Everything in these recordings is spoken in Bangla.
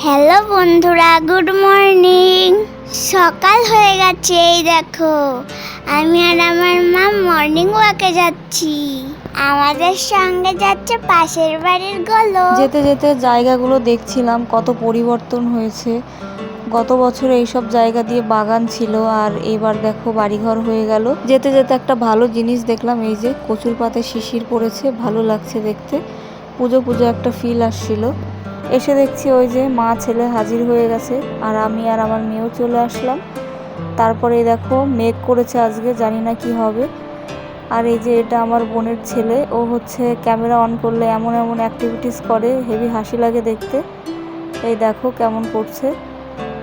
হ্যালো বন্ধুরা, গুড মর্নিং। সকাল হয়ে গেছে, এই দেখো। আমি আর আমার মা মর্নিং ওয়াকে যাচ্ছি। আমাদের সঙ্গে যাচ্ছে পাশের বাড়ির গলো। যেতে যেতে জায়গাগুলো দেখছিলাম, কত পরিবর্তন হয়েছে। গত বছর এইসব জায়গা দিয়ে বাগান ছিল, আর এবার দেখো বাড়িঘর হয়ে গেল। যেতে যেতে একটা ভালো জিনিস দেখলাম, এই যে কচুর পাতে শিশির পড়েছে, ভালো লাগছে দেখতে। পুজো পুজো একটা ফিল আসছিল। এসে দেখছি ওই যে মা, ছেলে হাজির হয়ে গেছে আর আমি আর আমার মেয়েও চলে আসলাম। তারপরে দেখো, মেঘ করেছে আজকে, জানি না কি হবে। আর এই যে এটা আমার বোনের ছেলে, ও হচ্ছে ক্যামেরা অন করলে এমন এমন অ্যাক্টিভিটিস করে, হেভি হাসি লাগে দেখতে। এই দেখো কেমন করছে।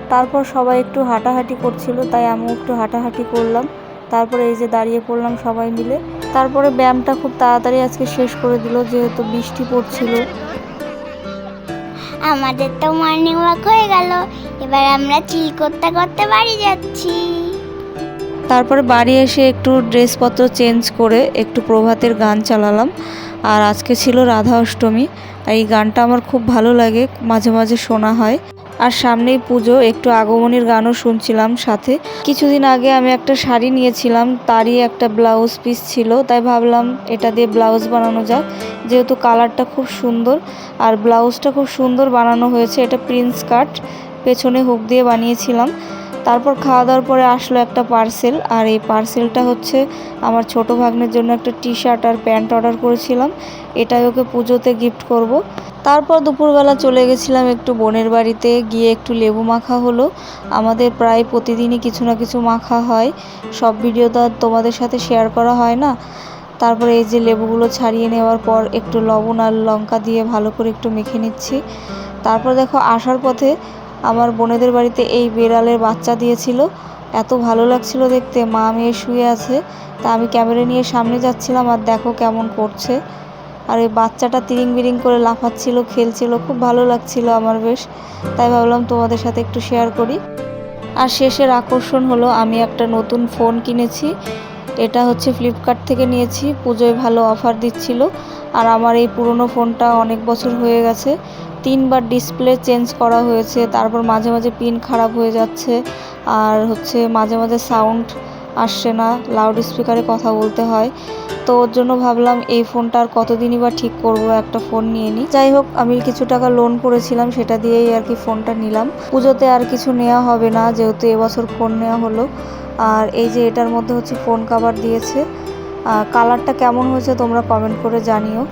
তারপর সবাই একটু হাঁটাহাঁটি করছিল, তাই আমিও একটু হাঁটাহাঁটি করলাম। তারপরে এই যে দাঁড়িয়ে পড়লাম সবাই মিলে। তারপরে ব্যায়ামটা খুব তাড়াতাড়ি আজকে শেষ করে দিল, যেহেতু বৃষ্টি পড়ছিল। আমাদের তো মর্নিং ওয়াক হয়ে গেল। এবার আমরা চিল করতে করতে বাড়ি যাচ্ছি। তারপরে বাড়ি এসে একটু ড্রেসপত্র চেঞ্জ করে একটু প্রভাতের গান চালালাম। আর আজকে ছিল রাধা অষ্টমী, আর এই গানটা আমার খুব ভালো লাগে, মাঝে মাঝে শোনা হয়। আর সামনেই পুজো, একটু আগমনের গানও শুনছিলাম সাথে। কিছুদিন আগে আমি একটা শাড়ি নিয়েছিলাম, তারই একটা ব্লাউজ পিস ছিল, তাই ভাবলাম এটা দিয়ে ব্লাউজ বানানো যাক। যেহেতু কালারটা খুব সুন্দর, আর ব্লাউজটা খুব সুন্দর বানানো হয়েছে, এটা প্রিন্স কাট, পেছনে হুক দিয়ে বানিয়েছিলাম। তারপর খাওয়া দাওয়ার পরে আসলো একটা পার্সেল আর এই পার্সেলটা হচ্ছে আমার ছোট ভাগ্নের জন্য একটা টি শার্ট আর প্যান্ট অর্ডার করেছিলাম। এটাই ওকে পুজোতে গিফট করব। তারপর দুপুরবেলা চলে গেছিলাম একটু বোনের বাড়িতে, গিয়ে একটু লেবু মাখা হলো। আমাদের প্রায় প্রতিদিনই কিছু না কিছু মাখা হয়। সব ভিডিও তো আর তোমাদের সাথে শেয়ার করা হয় না। তারপরে এই যে লেবুগুলো ছাড়িয়ে নেওয়ার পর একটু লবণ আর লঙ্কা দিয়ে ভালো করে একটু মেখে নিচ্ছি। তারপর দেখো আসার পথে আমার বোনেদের বাড়িতে এই বেড়ালের বাচ্চা দিয়েছিল। এত ভালো লাগছিল দেখতে। মা মেয়ে শুয়ে আছে। তা আমি ক্যামেরা নিয়ে সামনে যাচ্ছিলাম আর দেখো কেমন করছে। আর এই বাচ্চাটা তিরিং বিরিং করে লাফাচ্ছিল, খেলছিল। খুব ভালো লাগছিল আমার বেশ। তাই ভাবলাম তোমাদের সাথে একটু শেয়ার করি। আর শেষের আকর্ষণ হলো আমি একটা নতুন ফোন কিনেছি। এটা হচ্ছে ফ্লিপকার্ট থেকে নিয়েছি। পুজোয় ভালো অফার দিচ্ছিল। আর আমার এই পুরনো ফোনটা অনেক বছর হয়ে গেছে। তিনবার ডিসপ্লে চেঞ্জ করা হয়েছে। তারপর মাঝে মাঝে পিন খারাপ হয়ে যাচ্ছে। আর হচ্ছে মাঝে মাঝে সাউন্ড আসছে না লাউড স্পিকারে কথা বলতে হয়। তো ওর জন্য ভাবলাম এই ফোনটা আর কতদিনই বা ঠিক করব, একটা ফোন নিয়ে নিই যাই হোক আমি কিছু টাকা লোন করেছিলাম, সেটা দিয়েই আর কি ফোনটা নিলাম। পুজোতে আর কিছু নেওয়া হবে না, যেহেতু এবছর ফোন নেওয়া হলো। আর এই যে এটার মধ্যে হচ্ছে ফোন কাভার দিয়েছে। কালারটা কেমন হয়েছে তোমরা কমেন্ট করে জানিও।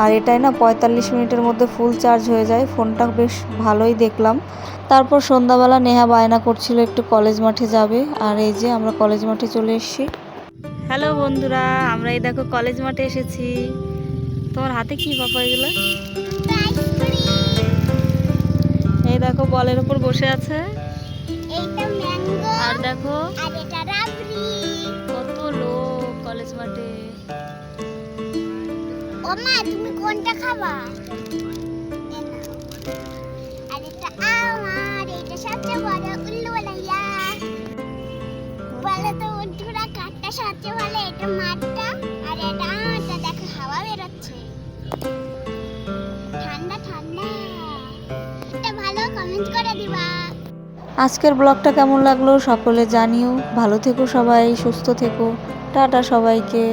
আর এটাই না পঁয়তাল্লিশ মিনিটের মধ্যে ফুল চার্জ হয়ে যায়। ফোনটা বেশ ভালোই দেখলাম। তারপর সন্ধ্যাবেলা নেহা বায়না করছিল একটু কলেজ মাঠে যাবে। আর এই যে আমরা কলেজ মাঠে চলে এসেছি। হ্যালো বন্ধুরা আমরা এই দেখো কলেজ মাঠে এসেছি। তোমার হাতে কি পাপা এগুলো? এই দেখো বলের উপর বসে আছে। আর দেখো আর এটা রাবড়ি। কত লোক কলেজ মাঠে। তুমি কোনটা খাবা? আর এটা আমার, এটা সবচেয়ে বড় তো বন্ধুরা কাঠটা সবচেয়ে ভালো, এটা মাঠটা? আর এটা আমারটা, দেখো, হাওয়া বেরোচ্ছে। ঠান্ডা ঠান্ডা। এটা ভালো কমেন্ট করে দিবা। আজকের ব্লগটা কেমন লাগল সকলে জানিও। ভালো থেকো সবাই, সুস্থ থেকো। টাটা সবাইকে।